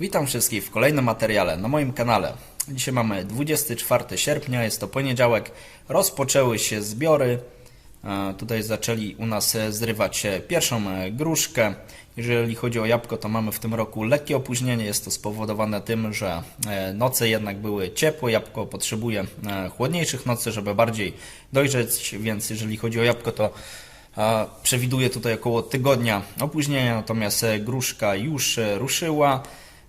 Witam wszystkich w kolejnym materiale na moim kanale. Dzisiaj mamy 24 sierpnia, jest to poniedziałek. Rozpoczęły się zbiory. E, Tutaj zaczęli u nas e, zrywać pierwszą e, gruszkę. Jeżeli chodzi o jabłko, to mamy w tym roku lekkie opóźnienie. Jest to spowodowane tym, że noce jednak były ciepłe. Jabłko potrzebuje chłodniejszych nocy, żeby bardziej dojrzeć, więc jeżeli chodzi o jabłko, to Przewiduję tutaj około tygodnia opóźnienia, natomiast gruszka już ruszyła.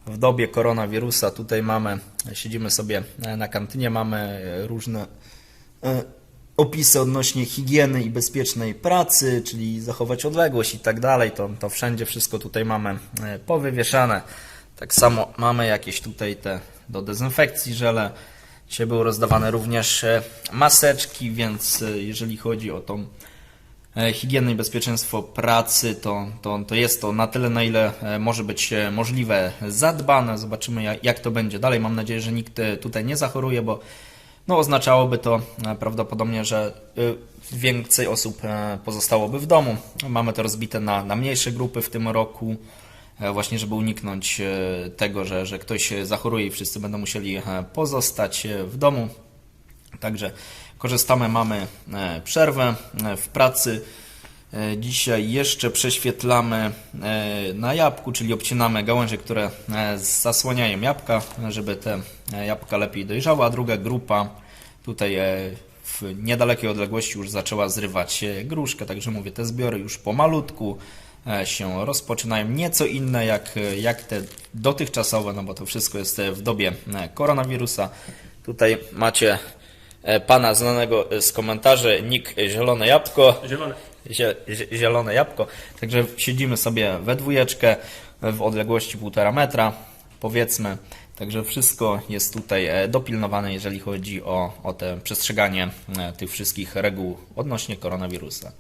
W dobie koronawirusa tutaj mamy, siedzimy sobie e, na kantynie, mamy e, różne e, opisy odnośnie higieny i bezpiecznej pracy, czyli zachować odległość i tak dalej. To, to wszędzie wszystko tutaj mamy powywieszane. Tak samo mamy jakieś tutaj te do dezynfekcji żele. Dzisiaj były rozdawane również maseczki, więc jeżeli chodzi o tą e, higienę i bezpieczeństwo pracy, to, to, to jest to na tyle, na ile e, może być e, możliwe zadbane. Zobaczymy, jak, jak to będzie dalej. Mam nadzieję, że nikt tutaj nie zachoruje, bo no, oznaczałoby to prawdopodobnie, że więcej osób pozostałoby w domu. Mamy to rozbite na, na mniejsze grupy w tym roku, właśnie żeby uniknąć tego, że, że ktoś zachoruje i wszyscy będą musieli pozostać w domu. Także korzystamy, mamy e, przerwę e, w pracy. E, Dzisiaj jeszcze prześwietlamy na jabłku, czyli obcinamy gałęzie, które zasłaniają jabłka, żeby te jabłka lepiej dojrzały, a druga grupa tutaj w niedalekiej odległości już zaczęła zrywać gruszkę, także mówię, te zbiory już pomalutku się rozpoczynają, nieco inne jak, jak te dotychczasowe, no bo to wszystko jest w dobie koronawirusa. Tutaj macie pana znanego e, z komentarzy, nick Zielone Jabłko. Zielone. Zie- zie- zielone jabłko. Także siedzimy sobie we dwójeczkę w odległości półtora metra, powiedzmy. Także wszystko jest tutaj e, dopilnowane, jeżeli chodzi o, o te przestrzeganie e, tych wszystkich reguł odnośnie koronawirusa.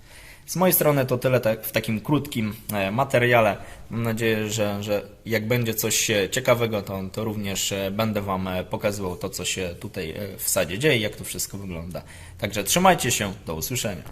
Z mojej strony to tyle tak, w takim krótkim e, materiale. Mam nadzieję, że, że jak będzie coś e, ciekawego, to, to również e, będę Wam pokazywał to, co się tutaj w sadzie dzieje, jak to wszystko wygląda. Także trzymajcie się, do usłyszenia.